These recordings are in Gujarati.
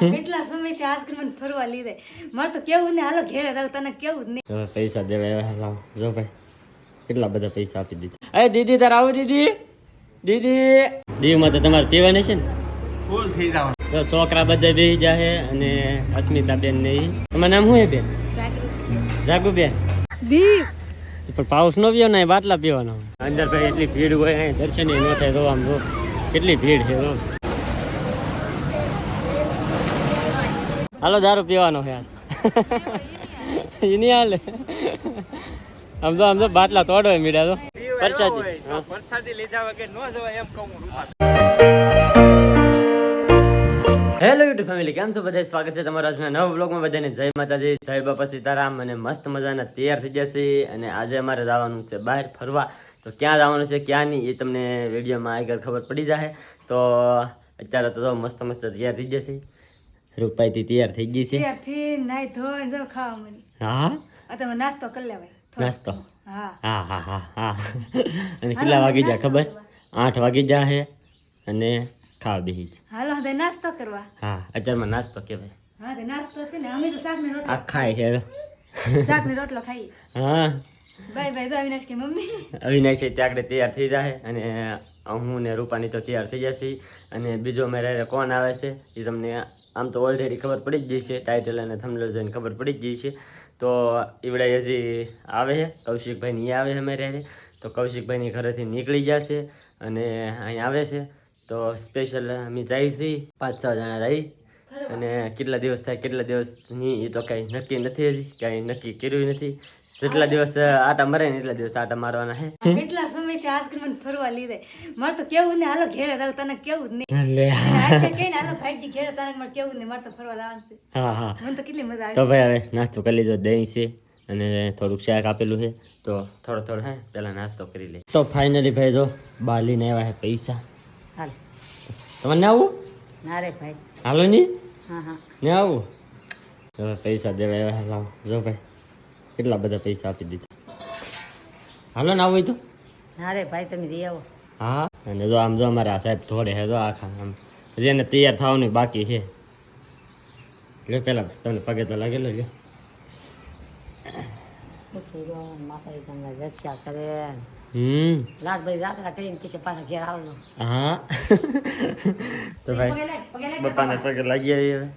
કેટલા સમયથી આઈસ્ક્રીમ ફરવા લીધે મારે તો કેવું ને હાલો ઘેરે રહો તને કેવું જ નહીં પૈસા દેવા જો ભાઈ કેટલા બધા પૈસા આપી દીધા? અરે દીદી તાર આવું દીદી? દીદી? દીવમાં તો તમારે પીવાની છે ને? ફૂલ થઈ જાવ તો છોકરા બધા બેસી જાય અને અસ્મિતા બેન ને. તમારું નામ શું હે બેન? જાગુ બેન. દીવ. પણ પાઉસ નો પીવો ને બાટલા પીવાનો. અંદર ભાઈ એટલી ભીડ હોય દર્શન ન થાય તો આમ જો કેટલી ભીડ છે હાલો દારૂ પીવાનો છે યાર. એ નહીં હાલે. આમ તો આમ તો બાટલા તોડો મીડા તો. પરસાદી. પરસાદી લીધા વગર ન જવાય એમ કહું હેલો યુટ્યુબ ફેમિલી કેમ છો બધા સ્વાગત છે તમારા આજના નવા બ્લોગમાં બધાને જય માતાજી જય બાપા સીતારામ અને મસ્ત મજાના તૈયાર થઈ જશે અને આજે અમારે જવાનું છે બહાર ફરવા. તો ક્યાં જવાનું છે ક્યાં નહીં એ તમને વિડીયોમાં આગળ ખબર પડી જાય તો અત્યારે તો મસ્ત મસ્ત તૈયાર થઈ જશે રૂપાઈથી તૈયાર થઈ ગઈ છે. ત્યારથી નાઈ ધોઈને જો ખાવા મને હા? આ તમે નાસ્તો કરી લેવાય. નાસ્તો? હા. હા હા હા અને કેટલા વાગી જા ખબર? આઠ વાગી હે અને ખાવા બેસી હાલો હવે નાસ્તો કરવા. હા અત્યારમાં નાસ્તો કહેવાય. હા તે નાસ્તો છે ને અમે તો શાક ને આ ખાય છે શાક ને રોટલો ખાઈ હા. બાય ભાઈ તો અવિનાશ કે મમ્મી. અવિનાશ છે ત્યાં આગળ તૈયાર થઈ જાય અને હું ને રૂપાની તો તૈયાર થઈ જશે. અને બીજો મેરે કોણ આવે છે એ તમને આમ તો ઓલરેડી ખબર પડી જ જશે ટાઇટલ અને થમલો જોઈને ખબર પડી જ જશે. તો એવડે હજી આવે છે કૌશિકભાઈ નહીં આવે છે મેરે તો કૌશિકભાઈની ઘરેથી નીકળી જશે અને અહીં આવે છે. તો સ્પેશિયલ અમે જાય છીએ પાંચ છ જણા જઈ અને કેટલા દિવસ થાય કેટલા દિવસની એ તો કાંઈ નક્કી નથી હજી કાંઈ નક્કી કર્યું નથી. જેટલા દિવસ આટા મરે ને એટલા દિવસ આટા મારવાના હે. કેટલા સમયથી આઈસ્ક્રીમ મને ફરવા લીધે. મારે તો કેવું ને હાલો ઘેરે જાવ તને કેવું જ નહીં. લે? આજે કહીને હાલો ભાઈજી ઘેરે તને મારે કેવું જ નહીં મારે તો ફરવા લાવવાનું છે. હા હા. મને તો કેટલી મજા તો ભાઈ હવે નાસ્તો કરી લીધો દહીં છે અને થોડુંક શાક આપેલું છે. તો થોડો થોડો હે પેલા નાસ્તો કરી લે. તો ફાઇનલી ભાઈ જો બહાર લઈને આવ્યા છે પૈસા. હાલ. તમારે ના આવું? ના રે ભાઈ. હાલો ની હા હા. ને આવું? પૈસા દેવા આવ્યા. જો ભાઈ. કેટલા બધા પૈસા આપી દીધા? હાલો ના હોય તો? ના રે ભાઈ તમે દઈ આવો. હા? અને જો આમ જો અમારે સાહેબ થોડે હે જો આખા આમ. હજી એને તૈયાર થવાનું બાકી છે. લે પેલા તમને પગે તો લાગેલો લ્યો હમ. હા. તો ભાઈ પપ્પાને પગે લાગી. આવી હવે.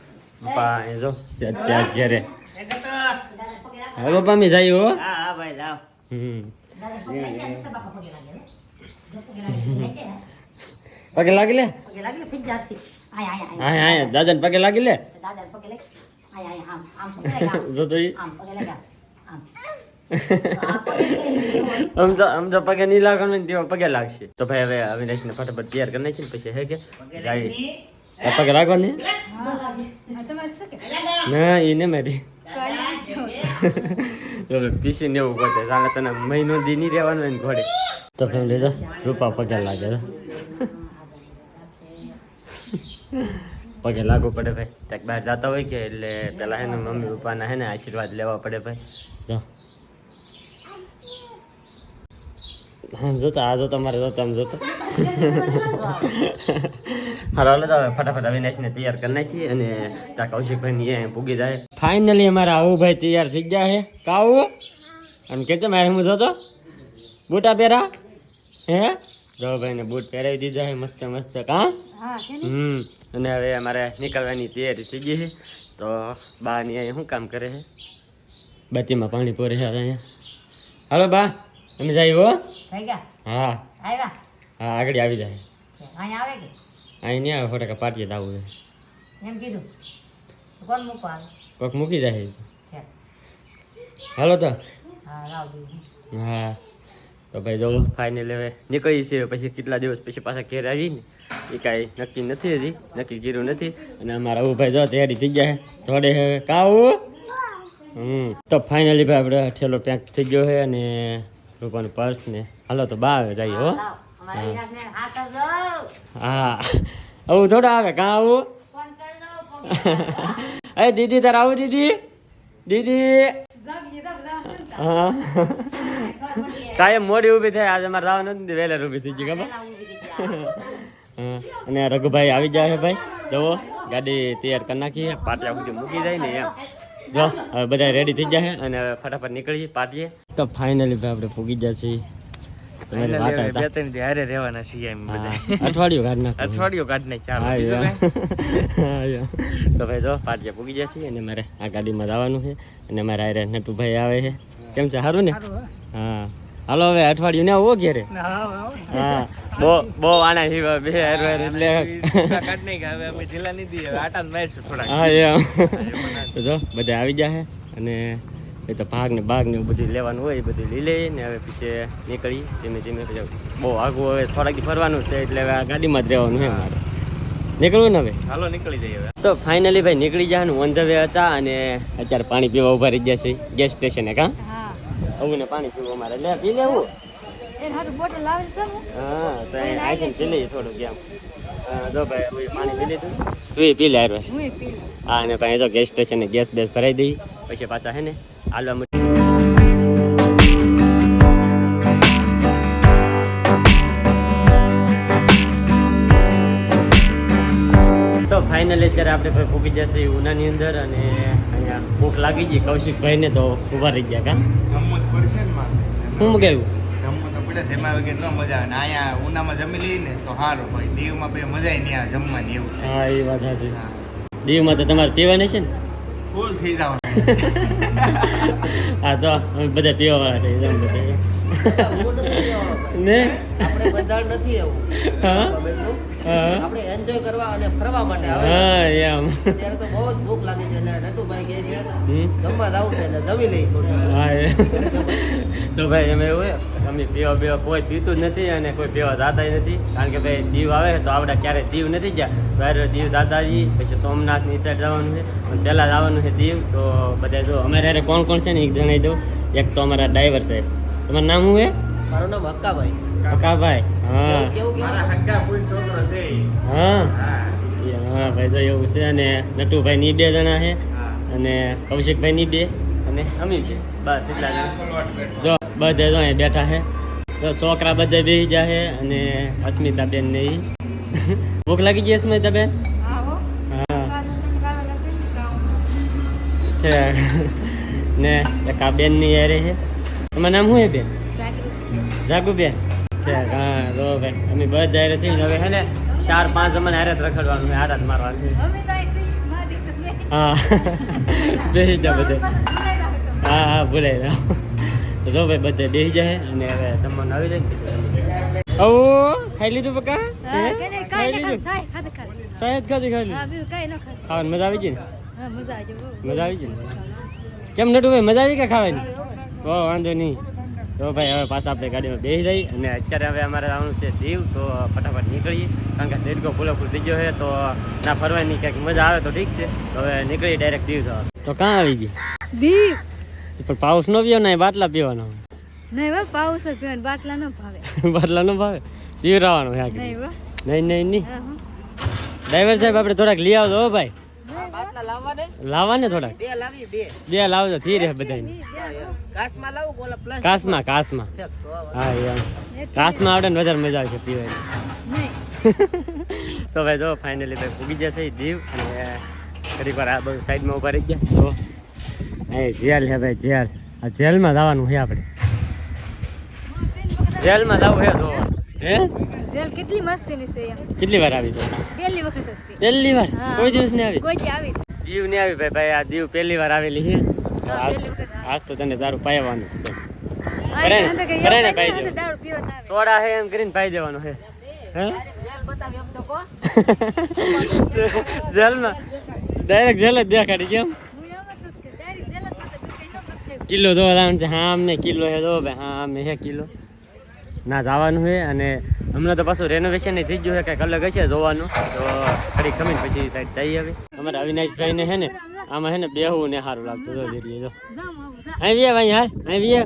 એ જો અત્યારે ઘેરે. હવે પપ્પા મેં જાય હો. હા હા ભાઈ લાવ હમ. પગે લાગી લે? હા હા દાદાને પગે લાગી લે? જો તો ઈ. આમ તો આમ તો પગે નહીં લાગવાનું ને તેવા પગે લાગશે. તો ભાઈ હવે અવિનાશને ફટાફટ તૈયાર કરી નાખી ને પછી હે કે? જાય. પગે લાગવાની? તમારે શું કે? ના એ ને મારી. તો પીસી ને એવું પડે ચાલે તને મહિનો દી નહીં રહેવાનું એને ઘોડે તો કેમ લીધો? રૂપા પગે લાગે. પગે લાગુ પડે ભાઈ. ક્યાંક બહાર જતા હોય કે એટલે પેલા હે ને મમ્મી પપ્પાના હે ને આશીર્વાદ લેવા પડે ભાઈ. જો. આમ આ જો મારે જોતા આમ જોતો. હાલો તો હવે ફટાફટ અવિનાશને તૈયાર કરી નાખીએ અને ત્યાં કૌશિકભાઈ ની પૂગી જાય. ફાઇનલી અમારા આવું ભાઈ તૈયાર થઈ ગયા છે. કાવું અને કે મારે હું જોતો? બૂટા પહેરા? હે? જો ભાઈ ને બૂટ પહેરાવી દીધા છે મસ્ત મસ્ત કા? હમ અને હવે અમારે નીકળવાની તૈયારી થઈ ગઈ છે. તો બા ની અહીંયા શું કામ કરે છે? બતીમાં પાણી પોરે છે અહીંયા. હાલો બા તમે જાય હો. હા હા આગળ આવી જાય. અહીંયા આવે કે? અહીં નહીં આવે ફટાકા પાટીએ જ આવું છે એમ કીધું. કોણ મૂકવા કોક મૂકી જાય. હાલો તો. હા તો ભાઈ જો ફાઇનલ હવે નીકળી છે પછી કેટલા દિવસ પછી પાછા ઘેર આવીને? એ કાંઈ નક્કી નથી હજી. નક્કી કર્યું નથી. અને અમારા આવું ભાઈ જો તૈયારી થઈ ગયા છે. થોડે હવે કાવું હમ. તો ફાઇનલી ભાઈ આપણે ઠેલો પેક થઈ ગયો છે અને રૂપાનું પર્સ ને. હાલો તો બા આવે જઈએ હો. હા. આવું થોડા આવે કાં આવું? અરે દીદી તારે આવું દીદી? દીદી? હા. કાયમ મોડી ઊભી થાય આજે મારે જવાનું નથી વહેલા ઊભી થઈ ગઈ ખબર? અને રઘુભાઈ આવી જાય છે ભાઈ. જુઓ ગાડી તૈયાર કરી નાખી છે પાટિયા સુધી મૂકી જાય ને એમ. જો હવે બધા રેડી થઈ જાય અને હવે ફટાફટ નીકળીએ પાટીએ. તો ફાઇનલી ભાઈ આપણે પૂગી ગયા વાત બે ત્રણ દી હારે રહેવાના છીએ એમ બધા. અઠવાડિયું કાઢ નાખો. અઠવાડિયું કાઢ નાખ ચાલો. તો ભાઈ જો પાટિયા પૂગી ગયા છીએ અને મારે આ ગાડીમાં જવાનું છે અને મારા આરે નટુભાઈ આવે છે. કેમ છે? સારું ને? હા. હાલો હવે અઠવાડિયું ને આવો ઘેરે. હા. બહુ બહુ આના બે હાર વાર એટલે બીજા કાઢ હવે અમે ઢીલા નહીં દઈએ, આટા જ મારીશું હા એમ. જો બધા આવી જાય અને એ તો ભાગ ને ભાગ ને એવું બધું લેવાનું હોય એ બધું લઈ લઈએ ને હવે પછી નીકળી ધીમે ધીમે બહુ આગું હવે થોડાક ફરવાનું છે એટલે હવે આ ગાડીમાં જ રહેવાનું છે મારે. નીકળવું ને હવે? હાલો નીકળી જઈએ હવે. તો ફાઇનલી ભાઈ નીકળી જવાનું ઓન ધ વે હતા અને અત્યારે પાણી પીવા ઊભા રહી ગયા છે ગેસ સ્ટેશને કાં? હા. આવું ને પાણી પીવું અમારે. લે પી લેવું એ હારું બોટલ લાવે છે ને. હા તો આઈથી પી લઈએ થોડુંક એમ. હા, જો ભાઈ પાણી પી લીધું. તું પી લે. હું એ પી લઉં. હા અને પછી તો ગેસ સ્ટેશને ગેસ બેસ ભરાઈ દઈ. પછી પાછા હે ને? હાલવા માંડી. તો ફાઇનલી અત્યારે આપણે ભાઈ પૂકી જશે ઉનાની અંદર અને અહીંયા ભૂખ લાગી ગઈ. કૌશિકભાઈને તો ઊભા રહી ગયા કા? જમવું પડશે ને. શું મગાવ્યું જમવું તો પડે એમાં વગર ન મજા આવે. અહીંયા ઉનામાં જમી લઈએ ને તો સારું. ભાઈ દીવમાં ભાઈ મજા નહીં આ જમવાની એવું. થાય. હા એ વાત સાચી. દીવમાં તો તમારે પીવાની છે ને? ફૂલ થઈ જવાનું. હા તો બધા બધા પીવાવાળા છે એમ બધા. ને? આપણે બધા નથી એવું. હા? આપણે એન્જોય કરવા અને ફરવા માટે આવે હા એમ. ત્યારે તો બહુ જ ભૂખ લાગે છે અને નટુભાઈ કહે છે. જમવા જવું છે એટલે જમી લઈ હા તો ભાઈ એમ એવું અમે પીવા પીવા કોઈ પીતું જ નથી અને કોઈ પીવા જાતા નથી. કારણ કે ભાઈ દીવ આવે તો આપણે ક્યારેય દીવ નથી ગયા. બહાર દીવ જાતા જઈએ પછી સોમનાથની સાઈડ જવાનું છે. અને પહેલાં જવાનું છે દીવ તો બધા જો અમારે હારે કોણ કોણ છે ને એક જણાવી દઉં એક તો અમારા ડ્રાઈવર સાહેબ. તમારું નામ શું છે? મારું નામ હક્કાભાઈ. હક્કાભાઈ હા. મારા કેવું ફૂલ છોકરો છે. હા. હા. ભાઈ તો એવું છે અને નટુભાઈ ની બે જણા છે. અને કૌશિકભાઈ ની બે. અને અમી બે બસ એટલા. જો. બધે જો અહીં બેઠા છે. તો છોકરા બધે બેસી જાય અને અસ્મિતા બેન ને એ ભૂખ લાગી ગઈ અસ્મિતા બેન હા. હો હા સાદું કાઢવા લાગશે ને છે. ને એક આ બેનની યારે છે. તમારું નામ શું છે બેન? જાગૃત. જાગુ બેન છે હા રો ભાઈ અમે બધા હારે છીએ હવે હે ને ચાર પાંચ અમને હારે જ રખડવાનું હારા જ મારવાનું. હા. બેસી જાઓ બધે. હા હા ભૂલાઈ જાઓ. તો જો ભાઈ બધે બેસી જાય અને હવે જમવાનું આવી જાય ને પછી ઓ ખાઈ લીધું પકા? હા, કે નહીં, કાંઈ નહીં, ખાલી સાય, ખાધે ખાલી. સાહેબ ખાધી ખાઈ હા, બીજું કાંઈ ન ખાધું. ખાવાની મજા આવી ગઈ ને? મજા આવી ગઈ, બહુ. મજા આવી ગઈ ને? કેમ નટુ ભાઈ મજા આવી કે ખાવાની? તો વાંધો નહીં. તો ભાઈ હવે પાછા આપણે ગાડીમાં બેસી જઈ અને અત્યારે હવે અમારે આવવાનું છે દીવ તો ફટાફટ નીકળીએ. કારણ કે દેડકો ફૂલો ફૂલ થઈ ગયો છે તો ના ફરવાની ક્યાંક મજા આવે તો ઠીક છે. તો હવે નીકળીએ ડાયરેક્ટ દીવ જવા. તો કાં આવી ગઈ દીવ. પણ પાઉસ નો પીવો ને બાટલા પીવાનો. નહીં પાઉસ જ પીવાનું, બાટલા ન ભાવે. બાટલા ન ભાવે? પીવરાવાનો નહીં હો. નહીં નહીં નહીં. હા, હા. ડ્રાઈવર સાહેબ આપણે થોડાક લઈ આવજો હો ભાઈ. લાવવાને લાવવા ને થોડાક? બે લાવી બે. બે લાવજો થી રહે બધાને કાચમાં લાવું બોલા પ્લસ કાસમાં કાસમાં હા યાર કાસમાં આવડે ને વધારે મજા આવશે પીવાની. તો ભાઈ જો ફાઇનલી ભાઈ પૂગી જશે દીવ અને ઘડી પર આ બધું સાઈડમાં ઊભા રહી ગયા. તો અહીં જેલ છે ભાઈ જેલ. આ જેલમાં જવાનું છે આપણે. જેલમાં જવું છે જોવા હે? જેલ કેટલી મસ્તીની છે એમ. કેટલી વાર આવી તો પહેલી વખત હતી. પહેલી વાર? કોઈ દિવસ નહીં આવી? કોઈ આવી. દીવ નહીં આવી ભાઈ ભાઈ આ દીવ પહેલી વાર આવેલી છે હા, આજ તો તને દારૂ પાયવાનું છે. હા, કરે ને? એટલે કે કરે ને એવું પાઈ કઈ દેવાનું. દારૂ પીવા તો આવે. સોડા છે એમ કરીને પાઈ દેવાનું છે જેલ બતાવી એમ તો કહો. જેલમાં. ડાયરેક્ટ જેલ જ દેખાડી કેમ હું એમ જ હતું કે direct જેલ જ નહોતો, બીજું કંઈ ન બતાવ્યું. કિલો જોવા છે. હા, અમને કિલો હે જો ભાઈ, હા અમે હે કિલો. ના, જવાનું છે અને હમણાં તો પાછું રેનોવેશન થઈ ગયું છે, કંઈક અલગ હશે જોવાનું. તો ફરી ખમીને પછી સાઈડ થઈ આવી અમારે અવિનાશભાઈ ને હે ને, આમાં હે ને બેહવું ને સારું લાગતું. જો ધીરે જો. વ્યા ભાઈ હા આય.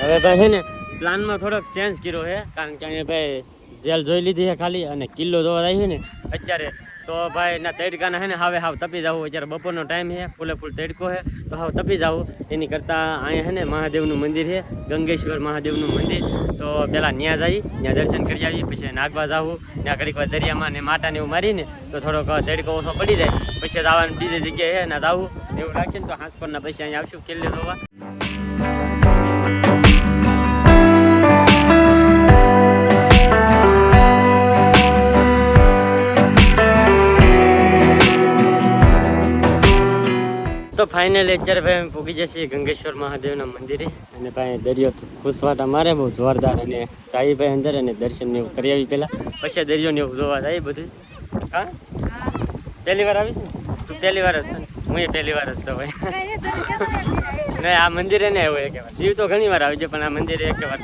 હવે ભાઈ છે ને પ્લાનમાં થોડોક ચેન્જ કર્યો છે, કારણ કે અહીંયા ભાઈ જેલ જોઈ લીધી છે ખાલી અને કિલ્લો જોવા જાય છે ને, અત્યારે તો ભાઈ ના તડકાના હે ને હવે હાવ તપી જવું. અત્યારે બપોરનો ટાઈમ છે, ફૂલે ફૂલ તડકો છે. તો હાવ તપી જવું. એની કરતાં અહીંયા હે ને મહાદેવનું મંદિર છે, ગંગેશ્વર મહાદેવનું મંદિર. તો પહેલાં ત્યાં જઈ ત્યાં દર્શન કરી આવીએ, પછી નાગવા જવું. ત્યાં ઘડીક વાર દરિયામાં ને માટાને એવું મારીને તો થોડોક તડકો ઓછો પડી જાય. પછી જવાનું બીજી જગ્યાએ હે ને જવું. એવું લાગશે ને તો હાંસપરના પછી અહીંયા આવશું. કિલ્લે જોવા ફાઇનલ અત્યારે ભાઈ અમે પૂગી જશે ગંગેશ્વર મહાદેવના મંદિરે. અને ભાઈ દરિયો ઘૂસવાટા મારે, બહુ જોરદાર અને સાઈ ભાઈ અંદર અને દર્શન ને એવું કરી આવી પહેલાં. પછી દરિયો ને એવું જોવા જાય બધું. હા? પહેલી વાર આવી તું પહેલી વાર જ હું એ પહેલી વાર જ છું ભાઈ. નહીં આ મંદિરે ને આવ્યો એક વાર જીવ તો ઘણી વાર આવી છે પણ આ મંદિરે એક વાર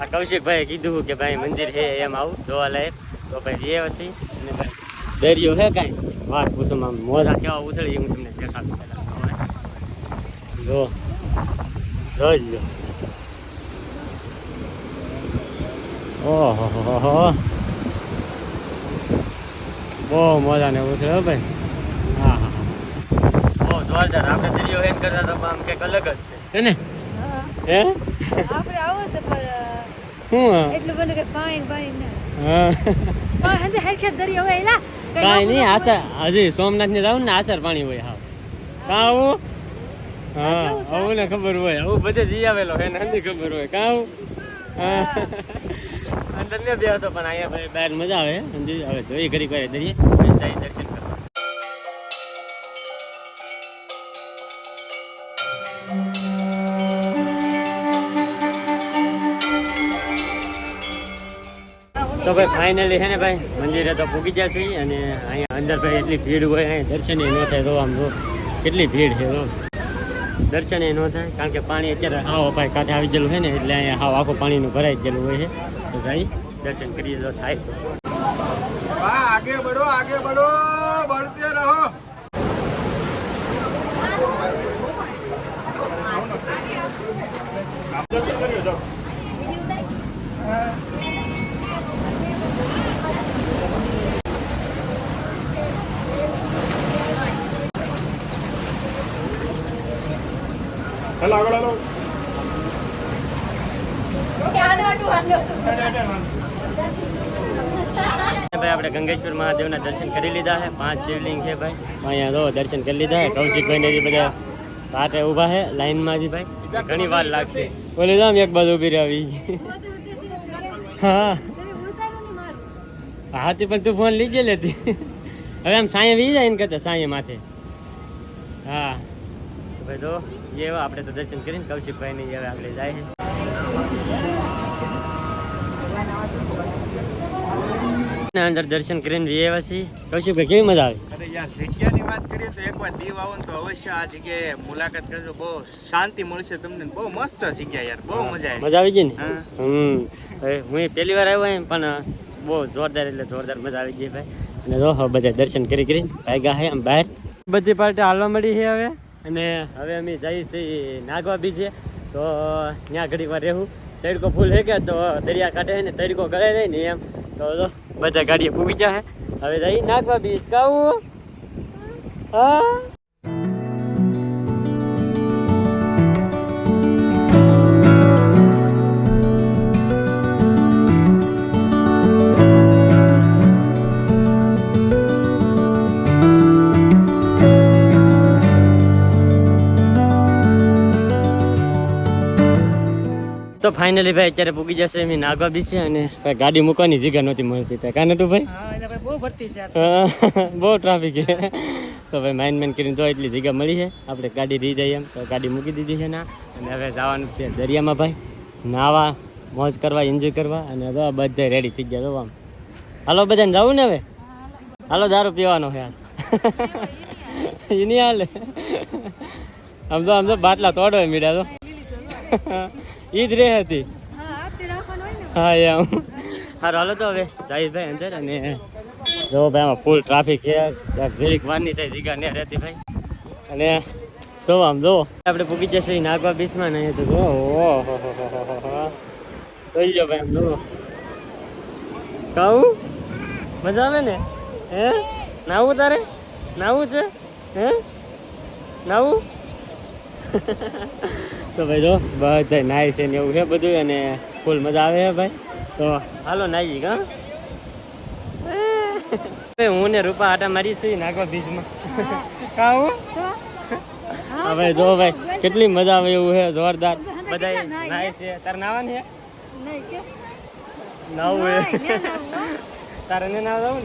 આ કૌશિકભાઈએ કીધું કે ભાઈ મંદિર છે એમ આવું, જોવા લાયક. તો ભાઈ એ હતી. અને ભાઈ દરિયો હે કાંઈ? વાત પૂછો મોજા કેવા ઉછળી હું તમને દેખાડું જો. જોઈ લો ઓહો બહુ મજા ને ઉછળે હો ભાઈ. હા હા બહુ જોરદાર. આપણે દરિયો હેડ કરતા તો આમ કંઈક અલગ જ છે. હે ને? હે. આપણે આવો છે પણ હું એટલું બધું કે પાણી પાણી ના. હા. હંદે હેરખે દરિયો હોય એલા. કાંઈ નહીં આસર હજી સોમનાથ ને જાવ ને આસર પાણી હોય હા. કાં આવું? હા આવું ને ખબર હોય. આવું બધે જઈ આવેલો એને નથી ખબર હોય. કાં આવું? હા. અંદર ને બે હતો, પણ અહીંયા ભાઈ બહાર મજા આવે. હવે જોઈ ઘડી દરિયે પછી દર્શન તો ભાઈ ફાઇનલી છે ને ભાઈ, મંદિરે તો પૂગી ગયા છીએ અને અહીંયા અંદર ભાઈ એટલી ભીડ હોય, અહીંયા દર્શન ન થાય તો આમ તો કેટલી ભીડ છે તો એ ન થાય કારણ કે પાણી અત્યારે હાવ ભાઈ કાંઠે આવી ગયેલું છે ને એટલે અહીંયા હાવ આખું પાણીનું ભરાઈ ગયેલું હોય છે. તો ભાઈ દર્શન કરીએ તો. થાય આગે બઢો હાલો આગળ હાલો. ભાઈ આપણે ગંગેશ્વર મહાદેવના દર્શન કરી લીધા છે. પાંચ શિવલિંગ છે ભાઈ. અહીંયા તો દર્શન કરી લીધા છે. કૌશિકભાઈને જે બધા પાટે ઊભા છે લાઈનમાં ભાઈ. ઘણી વાર લાગશે. બોલે જામ એક બાજુ ઊભી રહી હા. હા તે પણ તું ફોન લઈ ગયેલી હતી. હવે આમ સાંયે વી જાય ને કહેતા સાંયે માથે. હા. ભાઈ તો જે એવા આપણે તો દર્શન કરીને કૌશિકભાઈ ને હવે આપણે જાય છે. ને અંદર દર્શન કરીને વી આવ્યા છીએ. કૌશિકભાઈ કેવી મજા આવી? અરે યાર જગ્યાની વાત કરીએ તો એકવાર દીવ આવો તો અવશ્ય આ જગ્યાએ મુલાકાત કરજો. બહુ શાંતિ મળશે તમને. બહુ મસ્ત જગ્યા યાર બહુ મજા આવે. મજા આવી ગઈ ને? હા. હમ. હું એ પહેલી વાર આવ્યો એમ પણ બહુ જોરદાર એટલે જોરદાર મજા આવી ગઈ ભાઈ. અને જો બધા દર્શન કરી કરી ભાઈ છે આમ બહાર. બધી પાર્ટી હાલવા મળી છે હવે. અને હવે અમે જઈએ છીએ નાગવા બી છે તો ત્યાં ઘડીક વાર રહેવું. તડકો ફૂલ હે કે તો દરિયા કાઢે ને તડકો ગળે નહીં ને એમ. તો જો, બધા ગાડીએ પૂગી જાય હવે જઈ નાગવા બીચ. કાવું હા? તો ફાઇનલી ભાઈ અત્યારે પૂગી જશે એમ નાગવા બી છે અને ભાઈ ગાડી મૂકવાની જગ્યા નહોતી મળતી ત્યાં. કાને તું ભાઈ? બહુ ભરતી છે બહુ ટ્રાફિક છે. તો ભાઈ માઇન મેન કરીને તો એટલી જગ્યા મળી છે. આપણે ગાડી રહી જાય એમ. તો ગાડી મૂકી દીધી છે ના. અને હવે જવાનું છે દરિયામાં ભાઈ. નાવા મોજ કરવા એન્જોય કરવા. અને હવે બધા રેડી થઈ ગયા તો આમ. હાલો બધાને જવું ને હવે? હાલો દારૂ પીવાનો છે એ નહીં હાલે. આમ તો આમ તો બાટલા તોડો મીડા તો ઈ જ રે હતી. હા એમ. સારું હાલો તો હવે જાય ભાઈ અંદર અને જો ભાઈ આમાં ફૂલ ટ્રાફિક છે. વાર વારની થાય જગ્યા ને રહેતી ભાઈ. અને જો આમ જો. આપણે પૂકી જશે નાગવા બીચમાં ને તો જો. ઓહો. જોઈ લો ભાઈ આમ જો. કહું મજા આવે ને? હે? નાવું તારે? નાવું છે? હે? નાવું? તો ભાઈ જો બધા નાય છે ને એવું છે બધું અને ફૂલ મજા આવે છે ભાઈ. તો હાલો નાઈ કા હું? ને રૂપા આટા મારી છું નાખવા બીજમાં. તો? હા? ભાઈ જો ભાઈ કેટલી મજા આવે એવું છે જોરદાર. બધા નાય છે? તારે નાવાની છે? નાવું છે. તારે ને? નાવ જવું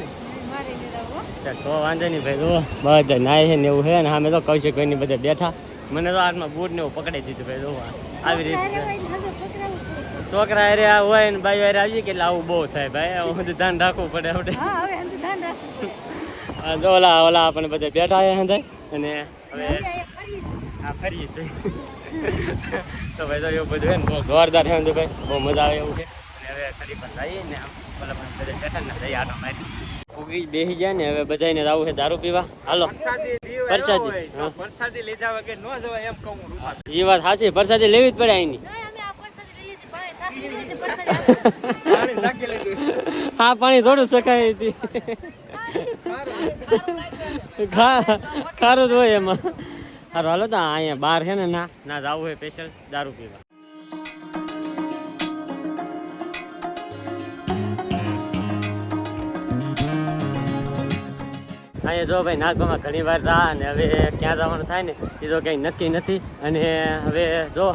ને તો વાંધો નહીં ભાઈ જો. બધા નાય છે ને એવું છે ને અમે તો કૌશિક ભાઈ બધા બેઠા. મને તો હાથમાં બૂટ ને એવું પકડી દીધું ભાઈ જો આવી રીતે. છોકરા અરે આ હોય ને ભાઈ અરે આવી કેટલે આવું બહુ થાય ભાઈ. હું બધું ધ્યાન રાખવું પડે આપણે. ઓલા ઓલા આપણે બધા બેઠા છે હતા અને હવે. આ ફરીએ છીએ. તો ભાઈ તો એવું બધું હોય ને બહુ જોરદાર છે ભાઈ. બહુ મજા આવે એવું છે. અને હવે ખરી પણ જઈએ ને ઓલા બધા બેઠા ને જઈએ આટો મારી ઉગી બેસી જાય ને હવે બધાને આવું છે દારૂ પીવા. હાલો. પરસાદી પ્રસાદી, લીધા વગર ન જવાય એમ કહું એ વાત સાચી પરસાદી લેવી જ પડે અહીંની. હા પાણી થોડું શકાય હતી. ખારું જ હોય એમાં. સારું હાલો તો અહીંયા બહાર છે ને ના ના જવું હોય સ્પેશિયલ દારૂ પીવા. અહીંયા જો ભાઈ નાગવામાં ઘણી વાર રહ્યા અને હવે ક્યાં જવાનું થાય ને એ તો કંઈ નક્કી નથી. અને હવે જો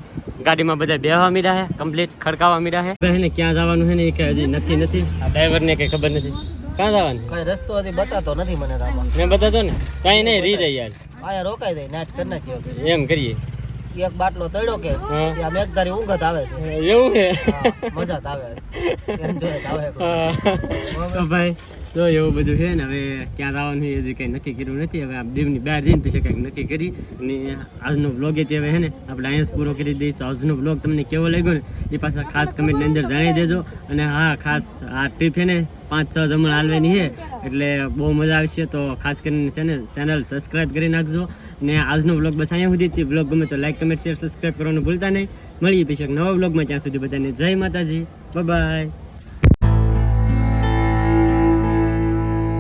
ગાડીમાં બધા બેહવા મીડા છે કમ્પ્લીટ ખડકાવા મીડા છે. એને ક્યાં જવાનું છે ને એ કઈ હજી નક્કી નથી. આ ડ્રાઈવરને કઈ ખબર નથી. ક્યાં જવાનું? કઈ રસ્તો હજી બતાતો નથી મને મેં બતાતો ને કાંઈ નહીં રહી રહી યાર. આયા રોકાઈ જાય નાટ કરી નાખ્યો એમ કરીએ. એક બાટલો તળ્યો કે. ત્યાં મેઘધારી ઊંઘ આવે છે. એવું છે? મજા આવે. આવે. તો ભાઈ જો એવું બધું છે ને, હવે ક્યાં જવાનું છે હજી કંઈ નક્કી કર્યું નથી. હવે આ દીવની બહાર જઈને પછી કંઈક નક્કી કરી અને આજનો વ્લોગ એ તે હવે છે ને, આપણે અહીંયા પૂરો કરી દઈએ. તો આજનો વ્લોગ તમને કેવો લાગ્યો ને, એ પાછા ખાસ કમેન્ટની અંદર જણાવી દેજો. અને હા, ખાસ આ ટ્રીપ છે ને, પાંચ છ જમણ હાલવાની છે, એટલે બહુ મજા આવશે. તો ખાસ કરીને છે ચેનલ સબસ્ક્રાઈબ કરી નાખજો. ને આજનો વ્લોગ બસ અહીંયા સુધી વ્લોગ ગમે તો લાઈક કમેન્ટ શેર સબસ્ક્રાઈબ કરવાનું ભૂલતા નહીં. મળીએ પછી એક નવા વ્લોગમાં ત્યાં સુધી બધાને જય માતાજી. બાય